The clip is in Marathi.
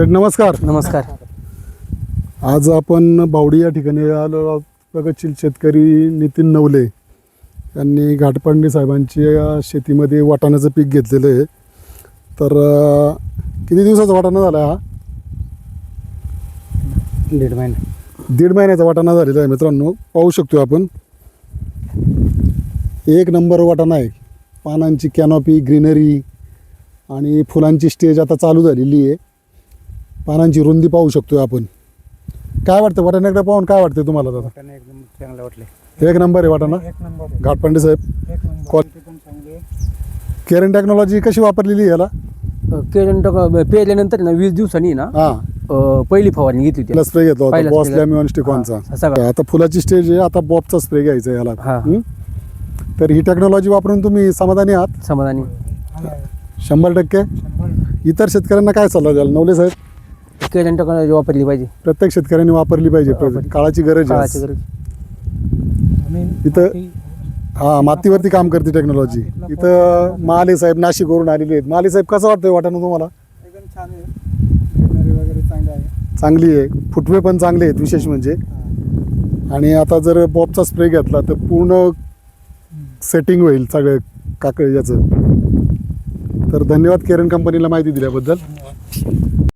शेठ नमस्कार. नमस्कार. आज आपण बावडी या ठिकाणी आलो आहोत. प्रगतशील शेतकरी नितीन नवले यांनी घाटपांडे साहेबांच्या शेतीमध्ये वाटाण्याचं पीक घेतलेलं आहे. तर अं, किती दिवसाचा वाटाणा झाला हा? दीड महिना. दीड महिन्याचा वाटाणा झालेला आहे मित्रांनो. पाहू शकतो आपण. एक नंबर वाटाणा आहे. पानांची कॅनॉपी ग्रीनरी आणि फुलांची स्टेज आता चालू झालेली आहे. पानांची रुंदी पाहू शकतो आपण. काय वाटतं वाटाण्याकडे पाहून काय वाटतं तुम्हाला दादा? वाटाणे एकदम चांगलं वाटले एक नंबर आहे वाटाणा? एक नंबर घाटपांडे साहेब. एक नंबर. क्वाल- पण चांगले केरन टेक्नॉलॉजी कशी वापरलेली आहे याला? केळन पेरल्यानंतर ना वीस दिवसांनी ना हां. अं, पहिली फवारणी घेतली होती. प्लस स्प्रे घेतला होता पहिला बॉस spray. लॅमिऑन स्टिकॉनचा हा, सगळा. आता फुलाची स्टेज आहे आता बॉबचा स्प्रे घ्यायचा आहे याला. हा. हं? तर ही टेक्नॉलॉजी वापरून तुम्ही समाधानी आहात? समाधानी. शंभर टक्के. इतर शेतकऱ्यांना काय सल्ला द्याल? नवले साहेब. टेक्नॉलॉजी वापरली पाहिजे. प्रत्येक शेतकऱ्यांनी वापरली पाहिजे वापरली. काळाची गरज काळाची आहे गरज इथं हा मातीवरती काम करते टेक्नॉलॉजी इथं महाले साहेब नाशिकवरून आलेले आहेत. महाले साहेब कसं वाटतंय वाटाणा तुम्हाला? एकदम छान आहे. ग्रीनरी वगैरे चांगलं आहे. चांगली आहे. फुटवे पण चांगले आहेत विशेष म्हणजे. आणि आता जर बॉबचा स्प्रे घेतला तर पूर्ण सेटिंग होईल सगळं काकड याचं तर धन्यवाद केरन कंपनीला माहिती दिल्याबद्दल.